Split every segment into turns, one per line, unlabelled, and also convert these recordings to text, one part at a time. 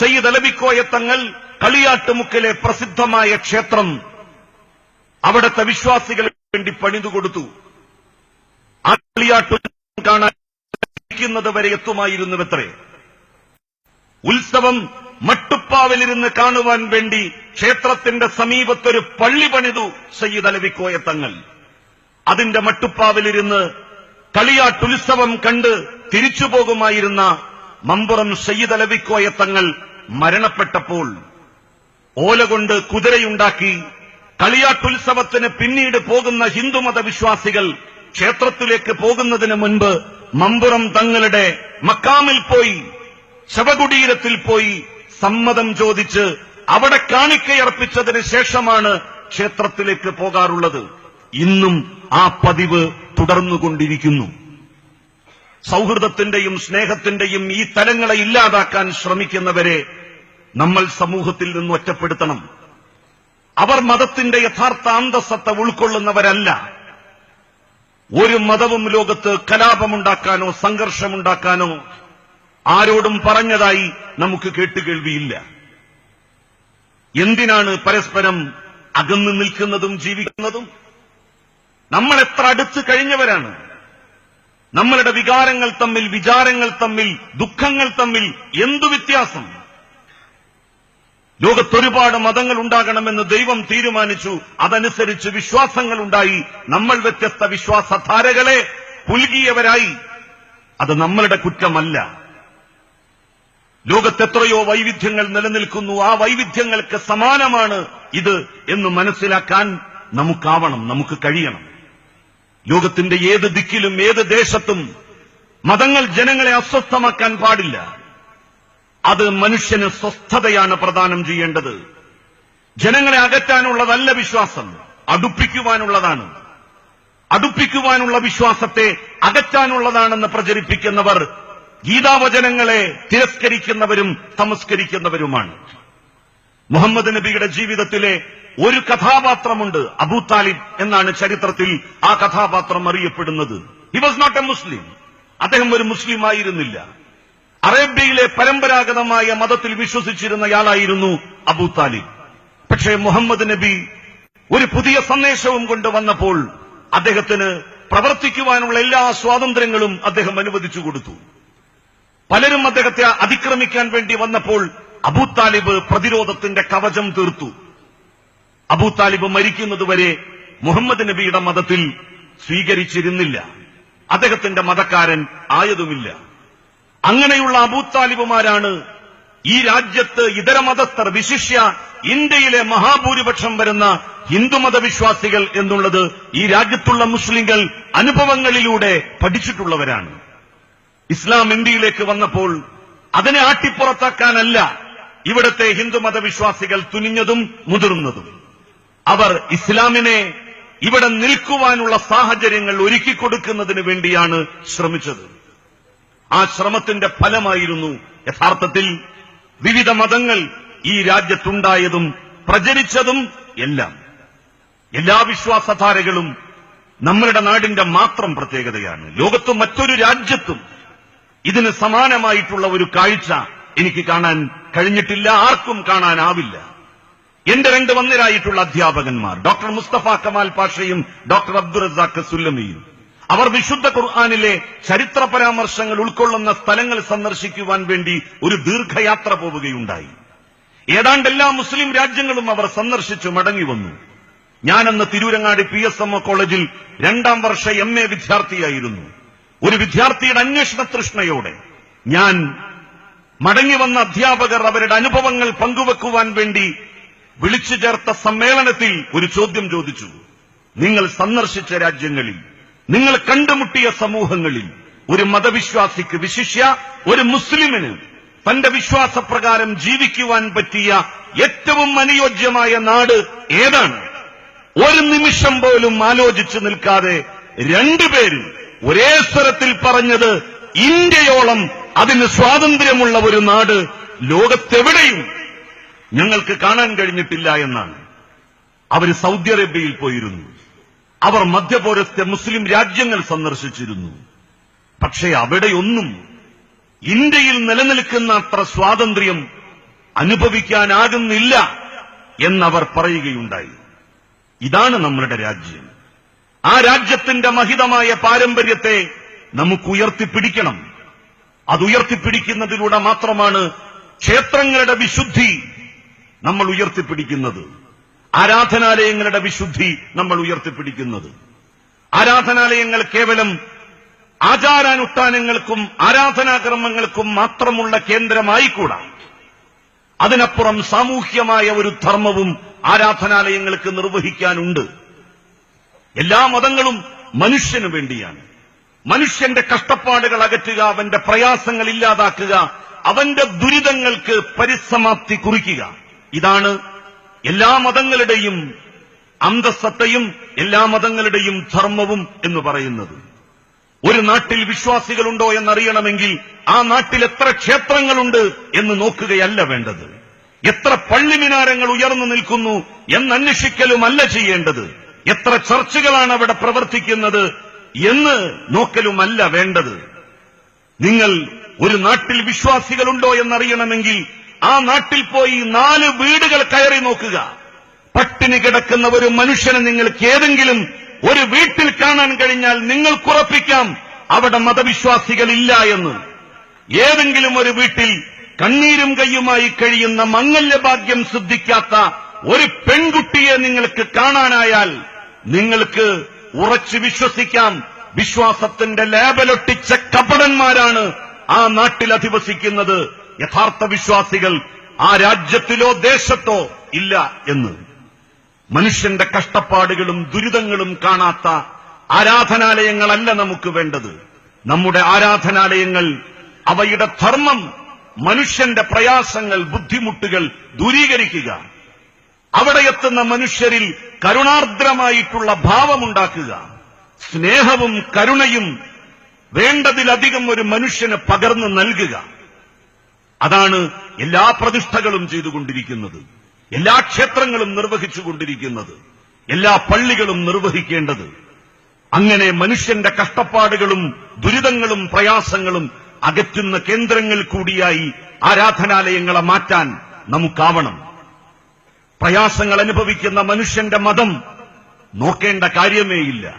സയ്യിദ് അലബിക്കോയ തങ്ങൾ കളിയാട്ടുമുക്കിലെ പ്രസിദ്ധമായ ക്ഷേത്രം അവിടുത്തെ വിശ്വാസികൾക്ക് വേണ്ടി പണിതുകൊടുത്തു ആ കളിയാട്ടു കാണാൻ വരെ എത്തുമായിരുന്നുവത്രേ. ഉത്സവം മട്ടുപ്പാവിലിരുന്ന് കാണുവാൻ വേണ്ടി ക്ഷേത്രത്തിന്റെ സമീപത്തൊരു പള്ളി പണിതു സയ്യിദ് അലബിക്കോയ തങ്ങൾ. അതിന്റെ മട്ടുപ്പാവിലിരുന്ന് കളിയാട്ടുത്സവം കണ്ട് തിരിച്ചു പോകുമായിരുന്ന മമ്പുറം സയ്യിദ് അലബിക്കോയ തങ്ങൾ മരണപ്പെട്ടപ്പോൾ ഓല കൊണ്ട് കുതിരയുണ്ടാക്കി കളിയാട്ടുത്സവത്തിന് പിന്നീട് പോകുന്ന ഹിന്ദുമത വിശ്വാസികൾ ക്ഷേത്രത്തിലേക്ക് പോകുന്നതിന് മുൻപ് മമ്പുറം തങ്ങളുടെ മക്കാമിൽ പോയി ശവകുടീരത്തിൽ പോയി സമ്മതം ചോദിച്ച് അവിടെ കാണിക്കയർപ്പിച്ചതിന് ശേഷമാണ് ക്ഷേത്രത്തിലേക്ക് പോകാറുള്ളത്. ഇന്നും ആ പതിവ് തുടർന്നുകൊണ്ടിരിക്കുന്നു. സൗഹൃദത്തിന്റെയും സ്നേഹത്തിന്റെയും ഈ തലങ്ങളെ ഇല്ലാതാക്കാൻ ശ്രമിക്കുന്നവരെ നമ്മൾ സമൂഹത്തിൽ നിന്ന് ഒറ്റപ്പെടുത്തണം. അവർ മതത്തിന്റെ യഥാർത്ഥ അന്തസ്സത്ത ഉൾക്കൊള്ളുന്നവരല്ല. ഒരു മതവും ലോകത്ത് കലാപമുണ്ടാക്കാനോ സംഘർഷമുണ്ടാക്കാനോ ആരോടും പറഞ്ഞതായി നമുക്ക് കേട്ടുകേൾവിയില്ല. എന്തിനാണ് പരസ്പരം അകന്നു നിൽക്കുന്നതും ജീവിക്കുന്നതും? നമ്മൾ എത്ര അടുത്ത് കഴിഞ്ഞവരാണ്? നമ്മളുടെ വികാരങ്ങൾ തമ്മിൽ വിചാരങ്ങൾ തമ്മിൽ ദുഃഖങ്ങൾ തമ്മിൽ എന്തു വ്യത്യാസം? ലോകത്തൊരുപാട് മതങ്ങൾ ഉണ്ടാകണമെന്ന് ദൈവം തീരുമാനിച്ചു. അതനുസരിച്ച് വിശ്വാസങ്ങൾ ഉണ്ടായി. നമ്മൾ വ്യത്യസ്ത വിശ്വാസധാരകളെ പുൽകിയവരായി. അത് നമ്മളുടെ കുറ്റമല്ല. ലോകത്തെത്രയോ വൈവിധ്യങ്ങൾ നിലനിൽക്കുന്നു. ആ വൈവിധ്യങ്ങൾക്ക് സമാനമാണ് ഇത് എന്ന് മനസ്സിലാക്കാൻ നമുക്കാവണം നമുക്ക് കഴിയണം. ലോകത്തിന്റെ ഏത് ദിക്കിലും ഏത് ദേശത്തും മതങ്ങൾ ജനങ്ങളെ അസ്വസ്ഥമാക്കാൻ പാടില്ല. അത് മനുഷ്യന് സ്വസ്ഥതയാണ് പ്രദാനം ചെയ്യേണ്ടത്. ജനങ്ങളെ അകറ്റാനുള്ളതല്ല വിശ്വാസം. അടുപ്പിക്കുവാനുള്ളതാണ്. അടുപ്പിക്കുവാനുള്ള വിശ്വാസത്തെ അകറ്റാനുള്ളതാണെന്ന് പ്രചരിപ്പിക്കുന്നവർ ഗീതാവചനങ്ങളെ തിരസ്കരിക്കുന്നവരും തമസ്കരിക്കുന്നവരുമാണ്. മുഹമ്മദ് നബിയുടെ ജീവിതത്തിലെ ഒരു കഥാപാത്രമുണ്ട് അബൂ താലിബ് എന്നാണ് ചരിത്രത്തിൽ ആ കഥാപാത്രം അറിയപ്പെടുന്നത്. He was not a Muslim അദ്ദേഹം ഒരു മുസ്ലിം ആയിരുന്നില്ല. അറേബ്യയിലെ പരമ്പരാഗതമായ മതത്തിൽ വിശ്വസിച്ചിരുന്നയാളായിരുന്നു അബൂ താലിബ്. പക്ഷേ മുഹമ്മദ് നബി ഒരു പുതിയ സന്ദേശവും കൊണ്ടുവന്നപ്പോൾ അദ്ദേഹത്തിന് പ്രവർത്തിക്കുവാനുള്ള എല്ലാ സ്വാതന്ത്ര്യങ്ങളും അദ്ദേഹം അനുവദിച്ചു കൊടുത്തു. പലരും അദ്ദേഹത്തെ അതിക്രമിക്കാൻ വേണ്ടി വന്നപ്പോൾ അബൂ താലിബ് പ്രതിരോധത്തിന്റെ കവചം തീർത്തു. അബൂ താലിബ് മരിക്കുന്നതുവരെ മുഹമ്മദ് നബിയുടെ മതത്തിൽ സ്വീകരിച്ചിരുന്നില്ല. അദ്ദേഹത്തിന്റെ മതക്കാരൻ ആയതുമില്ല. അങ്ങനെയുള്ള അബൂ താലിബുമാരാണ് ഈ രാജ്യത്ത് ഇതര മതസ്ഥർ വിശിഷ്യ ഇന്ത്യയിലെ മഹാഭൂരിപക്ഷം വരുന്ന ഹിന്ദുമത വിശ്വാസികൾ എന്നുള്ളത് ഈ രാജ്യത്തുള്ള മുസ്ലിങ്ങൾ അനുഭവങ്ങളിലൂടെ പഠിച്ചിട്ടുള്ളവരാണ്. ഇസ്ലാം ഇന്ത്യയിലേക്ക് വന്നപ്പോൾ അതിനെ ആട്ടിപ്പുറത്താക്കാനല്ല ഇവിടുത്തെ ഹിന്ദുമത വിശ്വാസികൾ തുനിഞ്ഞതും മുതിർന്നതും. അവർ ഇസ്ലാമിനെ ഇവിടെ നിൽക്കുവാനുള്ള സാഹചര്യങ്ങൾ ഒരുക്കി ഒരുക്കിക്കൊടുക്കുന്നതിന് വേണ്ടിയാണ് ശ്രമിച്ചത്. ആ ശ്രമത്തിന്റെ ഫലമായിരുന്നു യഥാർത്ഥത്തിൽ വിവിധ മതങ്ങൾ ഈ രാജ്യത്തുണ്ടായതും പ്രചരിച്ചതും എല്ലാം. എല്ലാ വിശ്വാസധാരകളും നമ്മളുടെ നാടിന്റെ മാത്രം പ്രത്യേകതയാണ്. ലോകത്തും മറ്റൊരു രാജ്യത്തും ഇതിന് സമാനമായിട്ടുള്ള ഒരു കാഴ്ച എനിക്ക് കാണാൻ കഴിഞ്ഞിട്ടില്ല ആർക്കും കാണാനാവില്ല. എന്റെ രണ്ട് വന്നിരായിട്ടുള്ള അധ്യാപകന്മാർ ഡോക്ടർ മുസ്തഫ കമാൽ പാഷയും ഡോക്ടർ അബ്ദുൾ റസാഖ് സുല്ലമിയും അവർ വിശുദ്ധ ഖുർആാനിലെ ചരിത്ര പരാമർശങ്ങൾ ഉൾക്കൊള്ളുന്ന സ്ഥലങ്ങൾ സന്ദർശിക്കുവാൻ വേണ്ടി ഒരു ദീർഘയാത്ര പോവുകയുണ്ടായി. ഏതാണ്ട് എല്ലാ മുസ്ലിം രാജ്യങ്ങളും അവർ സന്ദർശിച്ചു മടങ്ങി വന്നു ഞാനന്ന് തിരൂരങ്ങാടി പി എസ് എം കോളേജിൽ രണ്ടാം വർഷ എം എ വിദ്യാർത്ഥിയായിരുന്നു. ഒരു വിദ്യാർത്ഥിയുടെ അന്വേഷണ തൃഷ്ണയോടെ ഞാൻ മടങ്ങി വന്ന അധ്യാപകർ അവരുടെ അനുഭവങ്ങൾ പങ്കുവെക്കുവാൻ വേണ്ടി വിളിച്ചു ചേർത്ത സമ്മേളനത്തിൽ ഒരു ചോദ്യം ചോദിച്ചു. നിങ്ങൾ സന്ദർശിച്ച രാജ്യങ്ങളിൽ നിങ്ങൾ കണ്ടുമുട്ടിയ സമൂഹങ്ങളിൽ ഒരു മതവിശ്വാസിക്ക് വിശിഷ്യ ഒരു മുസ്ലിമിന് തന്റെ വിശ്വാസപ്രകാരം ജീവിക്കുവാൻ പറ്റിയ ഏറ്റവും അനുയോജ്യമായ നാട് ഏതാണ്? ഒരു നിമിഷം പോലും ആലോചിച്ചു നിൽക്കാതെ രണ്ടുപേരും ഒരേ സ്വരത്തിൽ പറഞ്ഞത് ഇന്ത്യയോളം അതിന് സ്വാതന്ത്ര്യമുള്ള ഒരു നാട് ലോകത്തെവിടെയും ഞങ്ങൾക്ക് കാണാൻ കഴിഞ്ഞിട്ടില്ല എന്നാണ്. അവർ സൗദി അറേബ്യയിൽ പോയിരുന്നു. അവർ മധ്യപൗരസ്ത്യ മുസ്ലിം രാജ്യങ്ങൾ സന്ദർശിച്ചിരുന്നു. പക്ഷേ അവിടെയൊന്നും ഇന്ത്യയിൽ നിലനിൽക്കുന്ന അത്ര സ്വാതന്ത്ര്യം അനുഭവിക്കാനാകുന്നില്ല എന്നവർ പറയുകയുണ്ടായി. ഇതാണ് നമ്മുടെ രാജ്യം. ആ രാജ്യത്തിന്റെ മഹിതമായ പാരമ്പര്യത്തെ നമുക്ക് ഉയർത്തിപ്പിടിക്കണം അത് ഉയർത്തിപ്പിടിക്കുന്നതിലൂടെ മാത്രമാണ് ക്ഷേത്രങ്ങളുടെ വിശുദ്ധി നമ്മൾ ഉയർത്തിപ്പിടിക്കുന്നത്. ആരാധനാലയങ്ങളുടെ വിശുദ്ധി നമ്മൾ ഉയർത്തിപ്പിടിക്കുന്നത്. ആരാധനാലയങ്ങൾ കേവലം ആചാരാനുഷ്ഠാനങ്ങൾക്കും ആരാധനാക്രമങ്ങൾക്കും മാത്രമുള്ള കേന്ദ്രമായിക്കൂടാ. അതിനപ്പുറം സാമൂഹ്യമായ ഒരു ധർമ്മവും ആരാധനാലയങ്ങൾക്ക് നിർവഹിക്കാനുണ്ട്. എല്ലാ മതങ്ങളും മനുഷ്യനു വേണ്ടിയാണ്. മനുഷ്യന്റെ കഷ്ടപ്പാടുകൾ അകറ്റുക അവന്റെ പ്രയാസങ്ങൾ ഇല്ലാതാക്കുക അവന്റെ ദുരിതങ്ങൾക്ക് പരിസമാപ്തി കുറിക്കുക. ഇതാണ് എല്ലാ മതങ്ങളുടെയും അന്തസ്സത്തയും എല്ലാ മതങ്ങളുടെയും ധർമ്മവും എന്ന് പറയുന്നത്. ഒരു നാട്ടിൽ വിശ്വാസികളുണ്ടോ എന്നറിയണമെങ്കിൽ ആ നാട്ടിൽ എത്ര ക്ഷേത്രങ്ങളുണ്ട് എന്ന് നോക്കുകയല്ല വേണ്ടത്. എത്ര പള്ളിമിനാരങ്ങൾ ഉയർന്നു നിൽക്കുന്നു എന്നന്വേഷിക്കലുമല്ല ചെയ്യേണ്ടത്. എത്ര ചർച്ചുകളാണ് അവിടെ പ്രവർത്തിക്കുന്നത് എന്ന് നോക്കലുമല്ല വേണ്ടത്. നിങ്ങൾ ഒരു നാട്ടിൽ വിശ്വാസികളുണ്ടോ എന്നറിയണമെങ്കിൽ ആ നാട്ടിൽ പോയി നാല് വീടുകൾ കയറി നോക്കുക. പട്ടിണി കിടക്കുന്ന ഒരു മനുഷ്യനെ നിങ്ങൾക്ക് ഏതെങ്കിലും ഒരു വീട്ടിൽ കാണാൻ കഴിഞ്ഞാൽ നിങ്ങൾക്കുറപ്പിക്കാം അവിടെ മതവിശ്വാസികളില്ല എന്ന്. ഏതെങ്കിലും ഒരു വീട്ടിൽ കണ്ണീരും കയ്യുമായി കഴിയുന്ന മംഗല്യഭാഗ്യം സിദ്ധിക്കാത്ത ഒരു പെൺകുട്ടിയെ നിങ്ങൾക്ക് കാണാനായാൽ നിങ്ങൾക്ക് ഉറച്ചു വിശ്വസിക്കാം വിശ്വാസത്തിന്റെ ലേബലൊട്ടിച്ച കപടന്മാരാണ് ആ നാട്ടിൽ അധിവസിക്കുന്നത്. യഥാർത്ഥ വിശ്വാസികൾ ആ രാജ്യത്തിലോ ദേശത്തോ ഇല്ല എന്ന്. മനുഷ്യന്റെ കഷ്ടപ്പാടുകളും ദുരിതങ്ങളും കാണാത്ത ആരാധനാലയങ്ങളല്ല നമുക്ക് വേണ്ടത്. നമ്മുടെ ആരാധനാലയങ്ങൾ അവയുടെ ധർമ്മം മനുഷ്യന്റെ പ്രയാസങ്ങൾ ബുദ്ധിമുട്ടുകൾ ദൂരീകരിക്കുക. അവിടെ എത്തുന്ന മനുഷ്യരിൽ കരുണാർദ്രമായിട്ടുള്ള ഭാവമുണ്ടാക്കുക. സ്നേഹവും കരുണയും വേണ്ടതിലധികം ഒരു മനുഷ്യന് പകർന്നു നൽകുക. അതാണ് എല്ലാ പ്രതിഷ്ഠകളും ചെയ്തുകൊണ്ടിരിക്കുന്നത്. എല്ലാ ക്ഷേത്രങ്ങളും നിർവഹിച്ചുകൊണ്ടിരിക്കുന്നത്. എല്ലാ പള്ളികളും നിർവഹിക്കേണ്ടത്. അങ്ങനെ മനുഷ്യന്റെ കഷ്ടപ്പാടുകളും ദുരിതങ്ങളും പ്രയാസങ്ങളും അകറ്റുന്ന കേന്ദ്രങ്ങൾ കൂടിയായി ആരാധനാലയങ്ങളെ മാറ്റാൻ നമുക്കാവണം. പ്രയാസങ്ങൾ അനുഭവിക്കുന്ന മനുഷ്യന്റെ മതം നോക്കേണ്ട കാര്യമേയില്ല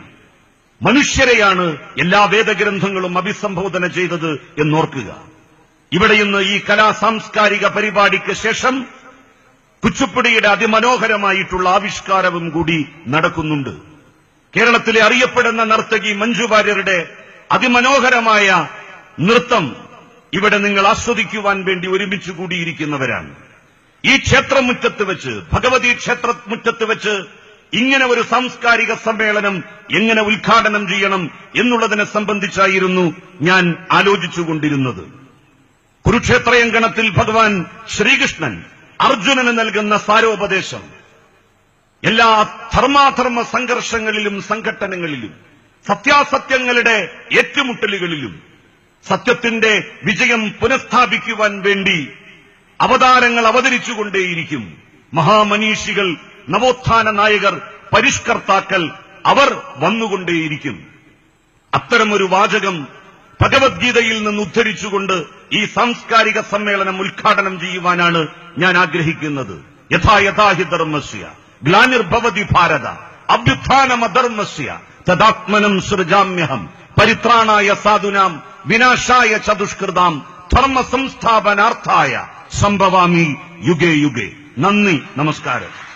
മനുഷ്യരെയാണ് എല്ലാ വേദഗ്രന്ഥങ്ങളും അഭിസംബോധന ചെയ്തത് എന്നോർക്കുക. ഇവിടെ ഇന്ന് ഈ കലാ സാംസ്കാരിക പരിപാടിക്ക് ശേഷം കുച്ചുപ്പിടിയുടെ അതിമനോഹരമായിട്ടുള്ള ആവിഷ്കാരവും കൂടി നടക്കുന്നുണ്ട്. കേരളത്തിലെ അറിയപ്പെടുന്ന നർത്തകി മഞ്ജു വാര്യരുടെ അതിമനോഹരമായ നൃത്തം ഇവിടെ നിങ്ങൾ ആസ്വദിക്കുവാൻ വേണ്ടി ഒരുമിച്ചു കൂടിയിരിക്കുന്നവരാണ്. ഈ ക്ഷേത്രമുറ്റത്ത് വെച്ച് ഭഗവതി ക്ഷേത്രമുറ്റത്ത് വെച്ച് ഇങ്ങനെ ഒരു സാംസ്കാരിക സമ്മേളനം എങ്ങനെ ഉദ്ഘാടനം ചെയ്യണം എന്നുള്ളതിനെ സംബന്ധിച്ചായിരുന്നു ഞാൻ ആലോചിച്ചുകൊണ്ടിരുന്നത്. കുരുക്ഷേത്രയങ്കണത്തിൽ ഭഗവാൻ ശ്രീകൃഷ്ണൻ അർജുനന് നൽകുന്ന സാരോപദേശം എല്ലാ ധർമാധർമ്മ സംഘർഷങ്ങളിലും സംഘട്ടനങ്ങളിലും സത്യാസത്യങ്ങളുടെ ഏറ്റുമുട്ടലുകളിലും സത്യത്തിന്റെ വിജയം പുനഃസ്ഥാപിക്കുവാൻ വേണ്ടി അവതാരങ്ങൾ അവതരിച്ചുകൊണ്ടേയിരിക്കും. മഹാമനീഷികൾ നവോത്ഥാന നായകർ പരിഷ്കർത്താക്കൾ അവർ വന്നുകൊണ്ടേയിരിക്കും. അത്തരമൊരു വാചകം ഭഗവത്ഗീതയിൽ നിന്ന് ഉദ്ധരിച്ചുകൊണ്ട് ഈ സാംസ്കാരിക സമ്മേളനം ഉദ്ഘാടനം ചെയ്യുവാനാണ് ഞാൻ ആഗ്രഹിക്കുന്നത്. യഥാ യഥാ ഹി ധർമ്മസ്യ ഗ്ലാനിർഭവതി ഭാരത അഭ്യുത്ഥാനമധർമ്മസ്യ തദാത്മനം സൃജാമ്യഹം പരിത്രാണായ സാധുനാം വിനാശായ ചതുഷ്കൃതാം ധർമ്മ സംസ്ഥാപനാർത്ഥായ സംഭവാമി യുഗേ യുഗേ. നന്ദി നമസ്കാരം.